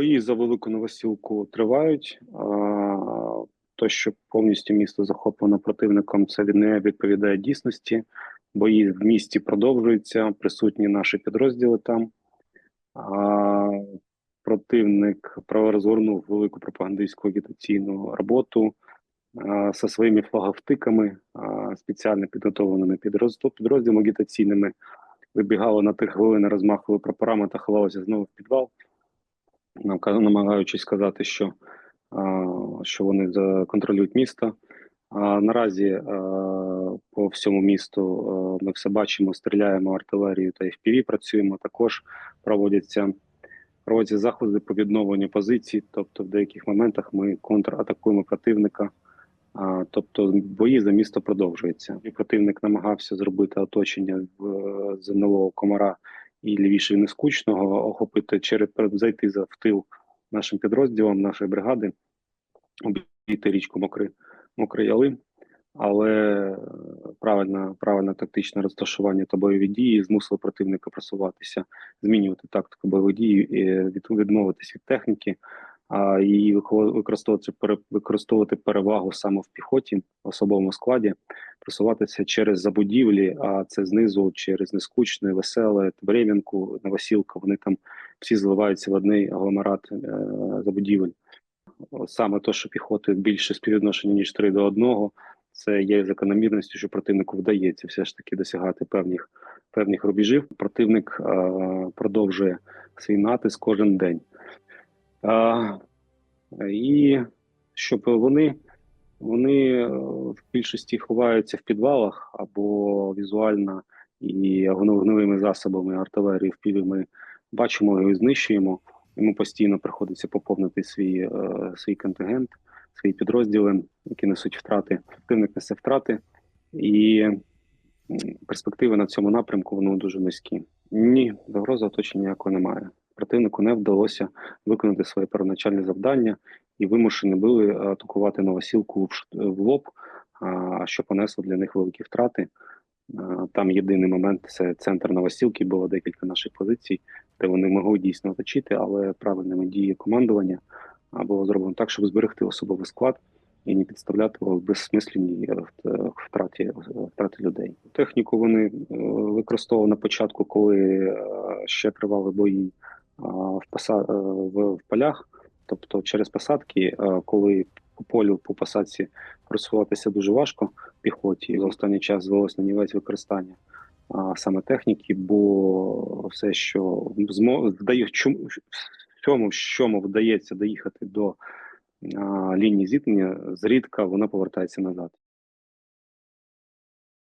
Бої за велику новосілку тривають. То, що повністю місто захоплено противником, це не відповідає дійсності. Бої в місті продовжуються, присутні наші підрозділи там. А, Противник розгорнув велику пропагандистську агітаційну роботу а, своїми флаговтиками, спеціально підготовленими підрозділ- підрозділами агітаційними. Вибігали на тих хвилин, розмахували прапорами та ховалися знову в підвал намагаючись сказати, що, що вони контролюють місто. А наразі по всьому місту ми все бачимо, стріляємо артилерію та FPV працюємо. Також проводяться проводяться заходи по відновленню позицій. Тобто, в деяких моментах ми контратакуємо противника. А, тобто бої за місто продовжуються. І противник намагався зробити оточення в е, комара і лівіше нескучного, охопити через зайти за втил нашим підрозділам, нашої бригади, обійти річку Мокрий, Мокрий Ялин. Але е, правильне, правильне тактичне розташування та бойові дії змусило противника просуватися, змінювати тактику бойових дій, і відмовитися від техніки, а її використовувати використовувати перевагу саме в піхоті, в особовому складі, просуватися через забудівлі, а це знизу через нескучне, веселе, Врем'янку, Новосілка. Вони там всі зливаються в одний агломерат е, забудівель. Саме то, що піхоти більше співвідношення ніж 3 до 1, це є закономірністю, що противнику вдається все ж таки досягати певних певних рубежів. Противник е, продовжує свій натиск кожен день. І щоб вони, вони е, в більшості ховаються в підвалах або візуально і гнилими засобами артилерії в піві ми бачимо і знищуємо. Йому постійно приходиться поповнити свій, е, свій контингент, свої підрозділи, які несуть втрати. Противник несе втрати, і перспективи на цьому напрямку вони дуже низькі. Ні, загрози оточення ніякої немає. Противнику не вдалося виконати своє первоначальне завдання і вимушені були атакувати новосілку в, лоб, що понесло для них великі втрати. Там єдиний момент це центр новосілки, було декілька наших позицій, де вони могли дійсно оточити, але правильними дії командування було зроблено так, щоб зберегти особовий склад і не підставляти в безсмисленній е, втраті, е, втраті людей. Техніку вони е, використовували на початку, коли е, ще тривали бої е, в, в полях, тобто через посадки, е, коли по полю по посадці просуватися дуже важко піхоті, і в останній час звелось на нівець використання саме техніки, бо все, що змо... чому цьому, в чому вдається доїхати до лінії зіткнення, зрідка воно повертається назад.